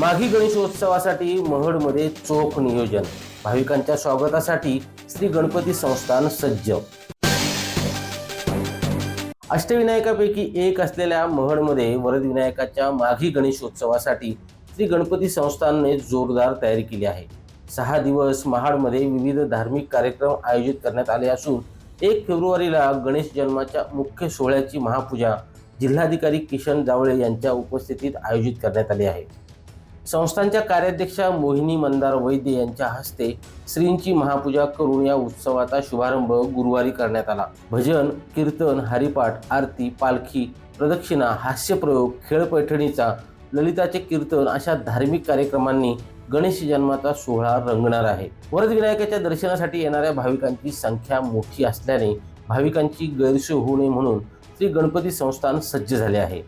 माघी गणेशोत्सवासाठी महडमध्ये चोख नियोजन. भाविकांच्या स्वागतासाठी श्री गणपती संस्थान सज्ज. अष्टविनायकापैकी एक असलेल्या महडमध्ये वरदविनायकाच्या माघी गणेशोत्सवासाठी श्री गणपती संस्थानने जोरदार तयारी केली आहे. सहा दिवस महाडमध्ये विविध धार्मिक कार्यक्रम आयोजित करण्यात आले असून एक फेब्रुवारीला गणेश जन्माच्या मुख्य सोहळ्याची महापूजा जिल्हाधिकारी किशन जावळे यांच्या उपस्थितीत आयोजित करण्यात आली आहे. संस्थांच्या कार्याध्यक्षा मोहिनी मंदार वैद्य यांच्या हस्ते श्रींची महापूजा करून या उत्सवाचा शुभारंभ गुरुवारी करण्यात आला. भजन कीर्तन हरिपाठ आरती पालखी प्रदक्षिणा हास्यप्रयोग खेळ पैठणीचा ललिताचे कीर्तन अशा धार्मिक कार्यक्रमांनी गणेश जन्माचा सोहळा रंगणार आहे. वरदविनायकाच्या दर्शनासाठी येणाऱ्या भाविकांची संख्या मोठी असल्याने भाविकांची गैरसोय होऊ नये म्हणून श्री गणपती संस्थान सज्ज झाले आहे.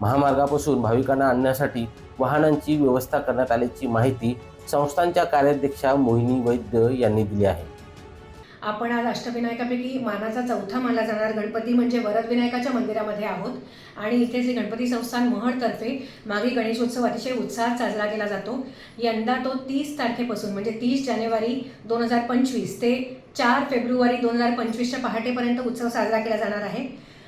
महामार्गापासून भाविकांना आणण्यासाठी वाहनांची व्यवस्था करण्यात आल्याची माहिती संस्थांच्या कार्याध्यक्षा मोहिनी वैद्य यांनी दिली आहे. आपण आज अष्टविनायकापैकी मानाचा चौथा मानला जाणार गणपती म्हणजे वरदविनायकाच्या मंदिरामध्ये आहोत. आणि इथे जे गणपती संस्थान महडतर्फे मागे गणेशोत्सव अतिशय उत्साहात साजरा केला जातो. यंदा तो तीस तारखेपासून म्हणजे तीस जानेवारी दोन हजार पंचवीस ते चार फेब्रुवारी दोन हजार पंचवीसच्या पहाटेपर्यंत उत्सव साजरा केला जाणार आहे.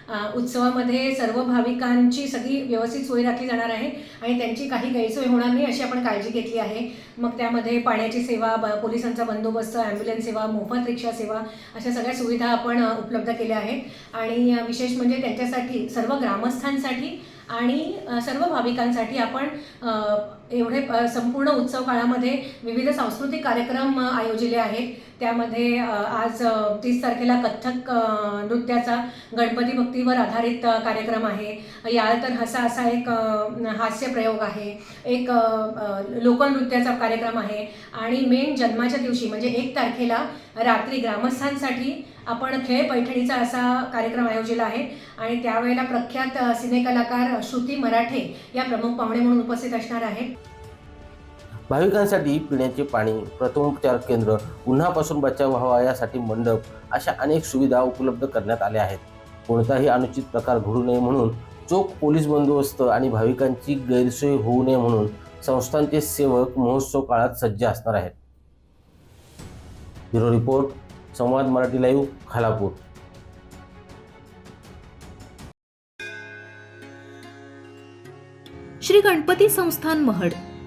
उत्सवामध्ये सर्व भाविकांची सगळी व्यवस्थित सोय राखली जाणार आहे आणि त्यांची काही गैरसोय होणार नाही अशी आपण काळजी घेतली आहे. मग त्यामध्ये पाण्याची सेवा ब पोलिसांचा बंदोबस्त ॲम्ब्युलन्स सेवा मोफत रिक्षा सेवा अशा सगळ्या सुविधा आपण उपलब्ध केल्या आहेत. आणि विशेष म्हणजे त्यांच्यासाठी सर्व ग्रामस्थांसाठी आणि सर्व भाविकांसाठी आपण एवढे संपूर्ण उत्सव काळामध्ये विविध सांस्कृतिक कार्यक्रम आयोजिले आहेत. त्यामध्ये आज तीस तारखेला कथ्थक नृत्याचा गणपती भक्तीवर आधारित कार्यक्रम आहे. याल तर हसा असा एक हास्य हास्यप्रयोग आहे. एक लोकनृत्याचा कार्यक्रम आहे. आणि मेन जन्माच्या दिवशी म्हणजे एक तारखेला रात्री ग्रामस्थांसाठी आपण खेळ पैठणीचा असा कार्यक्रम आयोजिला आहे. आणि त्यावेळेला प्रख्यात सिनेकलाकार श्रुती मराठे या प्रमुख पाहुणे म्हणून उपस्थित असणार आहेत. भाविकांसाठी पिण्याचे पाणी प्रथमोपचार केंद्र उन्हापासून बचाव व्हावा यासाठी मंडप अशा अनेक सुविधा उपलब्ध करण्यात आल्या आहेत. कोणताही अनुचित प्रकार घडू नये म्हणून चोख पोलीस बंदोबस्त आणि भाविकांची गैरसोय होऊ नये म्हणून संस्थांचे सेवक महोत्सव काळात सज्ज असणार आहेत. Bureau report Samvad Marathi live Khalapur. Shri Ganpati Sansthan Mahad.